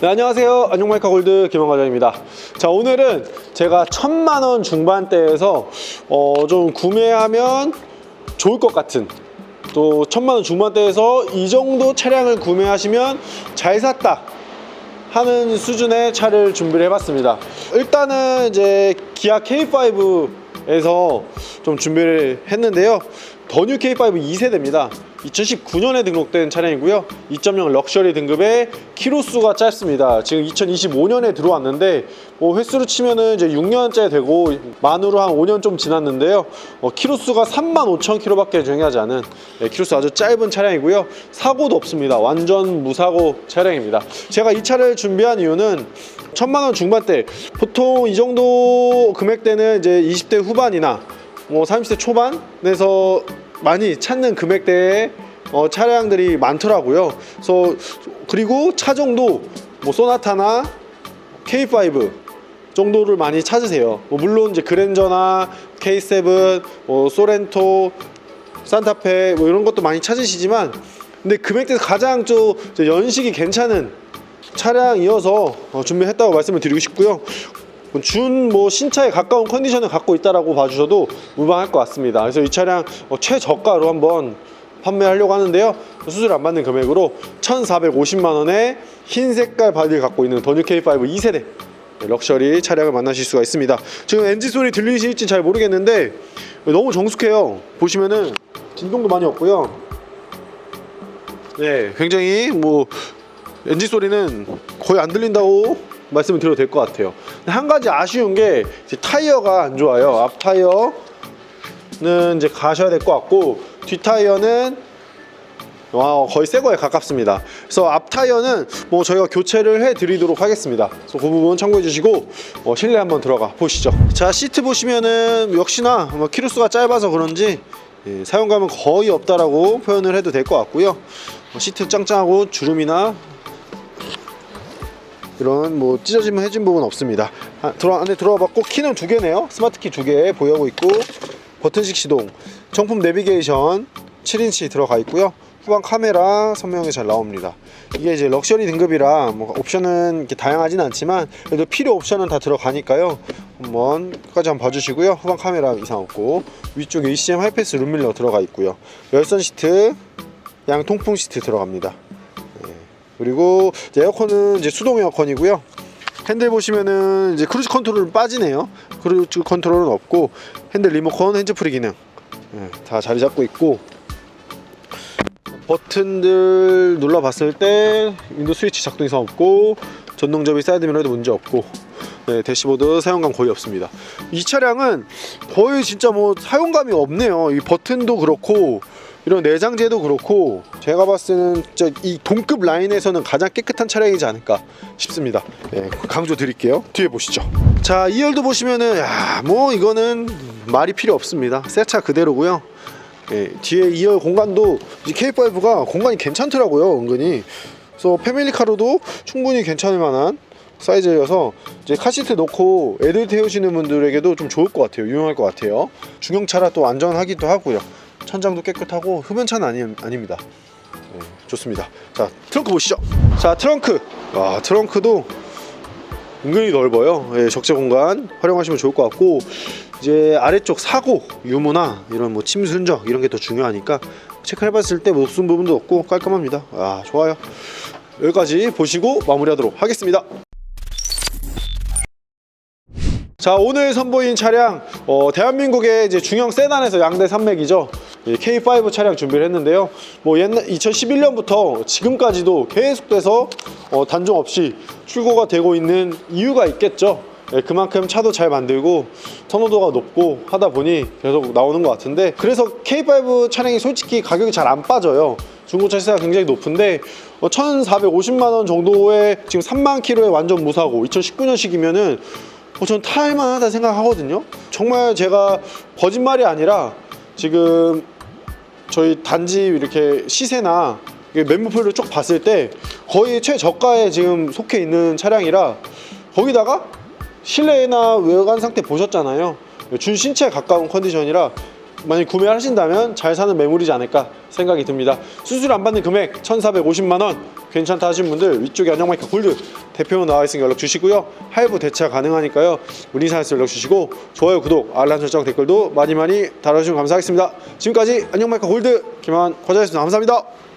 네, 안녕하세요. 안녕마이카 골드 김원 과장입니다. 자, 오늘은 제가 천만 원 중반대에서 어, 좀 구매하면 좋을 것 같은 또 천만 원 중반대에서 이 정도 차량을 구매하시면 잘 샀다 하는 수준의 차를 준비를 해봤습니다. 일단은 이제 기아 K5에서 좀 준비를 했는데요. 더뉴 K5 2세대입니다. 2019년에 등록된 차량이고요. 2.0 럭셔리 등급의 키로수가 짧습니다. 지금 2025년에 들어왔는데 뭐 횟수로 치면은 이제 6년째 되고 만으로 한 5년 좀 지났는데요. 어, 키로수가 3만 5천 킬로밖에 주행하지 않은 네, 키로수 아주 짧은 차량이고요. 사고도 없습니다. 완전 무사고 차량입니다. 제가 이 차를 준비한 이유는 천만 원 중반대 보통 이 정도 금액대는 이제 20대 후반이나 뭐 30대 초반에서 많이 찾는 금액대의 어, 차량들이 많더라고요. 그래서 그리고 차종도 뭐 소나타나 K5 정도를 많이 찾으세요. 뭐 물론 이제 그랜저나 K7, 뭐 소렌토, 산타페 뭐 이런 것도 많이 찾으시지만 근데 금액대에서 가장 좀 연식이 괜찮은 차량이어서 어, 준비했다고 말씀을 드리고 싶고요. 준 뭐 신차에 가까운 컨디션을 갖고 있다라고 봐주셔도 무방할 것 같습니다. 그래서 이 차량 어, 최저가로 한번 판매하려고 하는데요. 수수료 안 받는 금액으로 1,450만 원에 흰 색깔 바디를 갖고 있는 더뉴 K5 2세대 럭셔리 차량을 만나실 수가 있습니다. 지금 엔진 소리 들리실지 잘 모르겠는데 너무 정숙해요. 보시면은 진동도 많이 없고요. 네, 굉장히 뭐 엔진 소리는 거의 안 들린다고 말씀을 드려도 될 것 같아요. 한 가지 아쉬운 게 타이어가 안 좋아요. 앞 타이어는 이제 가셔야 될 것 같고 뒷 타이어는 와 거의 새 거에 가깝습니다. 그래서 앞 타이어는 뭐 저희가 교체를 해 드리도록 하겠습니다. 그래서 그 부분 참고해 주시고 어, 실내 한번 들어가 보시죠. 자 시트 보시면은 역시나 뭐 키로수가 짧아서 그런지 예, 사용감은 거의 없다라고 표현을 해도 될 것 같고요. 어, 시트 짱짱하고 주름이나 이런 뭐 찢어짐을 해준 부분 없습니다. 아, 들어 안에 들어와 봤고 키는 두 개네요. 스마트 키 두 개 보유하고 있고 버튼식 시동, 정품 내비게이션 7인치 들어가 있고요. 후방 카메라 선명하게 잘 나옵니다. 이게 이제 럭셔리 등급이라 뭐 옵션은 이렇게 다양하진 않지만 그래도 필요 옵션은 다 들어가니까요. 한번 끝까지 한번 봐주시고요. 후방 카메라 이상 없고 위쪽에 ECM 하이패스 룸밀러 들어가 있고요. 열선 시트, 양 통풍 시트 들어갑니다. 그리고 에어컨은 이제 수동 에어컨이고요. 핸들 보시면은 이제 크루즈 컨트롤은 빠지네요. 크루즈 컨트롤은 없고 핸들 리모컨 핸즈프리 기능 예, 다 자리 잡고 있고 버튼들 눌러봤을 때 윈도우 스위치 작동 이상 없고 전동 접이 사이드 미러도 문제 없고 네, 대시보드 사용감 거의 없습니다. 이 차량은 거의 진짜 뭐 사용감이 없네요. 이 버튼도 그렇고 이런 내장재도 그렇고 제가 봤을 때는 진짜 이 동급 라인에서는 가장 깨끗한 차량이지 않을까 싶습니다. 네, 강조 드릴게요. 뒤에 보시죠. 자, 2열도 보시면은 야, 뭐 이거는 말이 필요 없습니다. 새 차 그대로고요. 예, 뒤에 2열 공간도 이 K5가 공간이 괜찮더라고요, 은근히. 그래서 패밀리카로도 충분히 괜찮을 만한 사이즈여서 이제 카시트 놓고 애들 태우시는 분들에게도 좀 좋을 것 같아요. 유용할 것 같아요. 중형차라 또 안전하기도 하고요. 천장도 깨끗하고 흡연차는 아니, 아닙니다. 네, 좋습니다. 자 트렁크 보시죠. 자 트렁크. 와 트렁크도 은근히 넓어요. 예, 적재 공간 활용하시면 좋을 것 같고 이제 아래쪽 사고 유무나 이런 뭐 침수 흔적 이런 게 더 중요하니까 체크해 봤을 때 녹슨 부분도 없고 깔끔합니다. 아 좋아요. 여기까지 보시고 마무리하도록 하겠습니다. 자 오늘 선보인 차량 어, 대한민국의 이제 중형 세단에서 양대 산맥이죠 이 K5 차량 준비를 했는데요. 뭐 옛날 2011년부터 지금까지도 계속돼서 어, 단종 없이 출고가 되고 있는 이유가 있겠죠. 예, 그만큼 차도 잘 만들고 선호도가 높고 하다 보니 계속 나오는 것 같은데 그래서 K5 차량이 솔직히 가격이 잘 안 빠져요. 중고차 시세가 굉장히 높은데 어, 1,450만 원 정도의 지금 3만 킬로의 완전 무사고 2019년식이면은 어, 전 탈만하다 생각하거든요. 정말 제가 거짓말이 아니라 지금 저희 단지 이렇게 시세나 매물표를 쭉 봤을 때 거의 최저가에 지금 속해 있는 차량이라 거기다가 실내나 외관 상태 보셨잖아요. 준 신체에 가까운 컨디션이라 만약 구매하신다면 잘 사는 매물이지 않을까 생각이 듭니다. 수수료 안 받는 금액 1,450만 원 괜찮다 하신 분들 위쪽에 안녕마이카 골드 대표로 나와 있으니 연락 주시고요. 할부 대차 가능하니까요. 문의사에서 연락 주시고 좋아요, 구독, 알람 설정 댓글도 많이 많이 달아주시면 감사하겠습니다. 지금까지 안녕마이카 골드 김한 과장이었습니다. 감사합니다.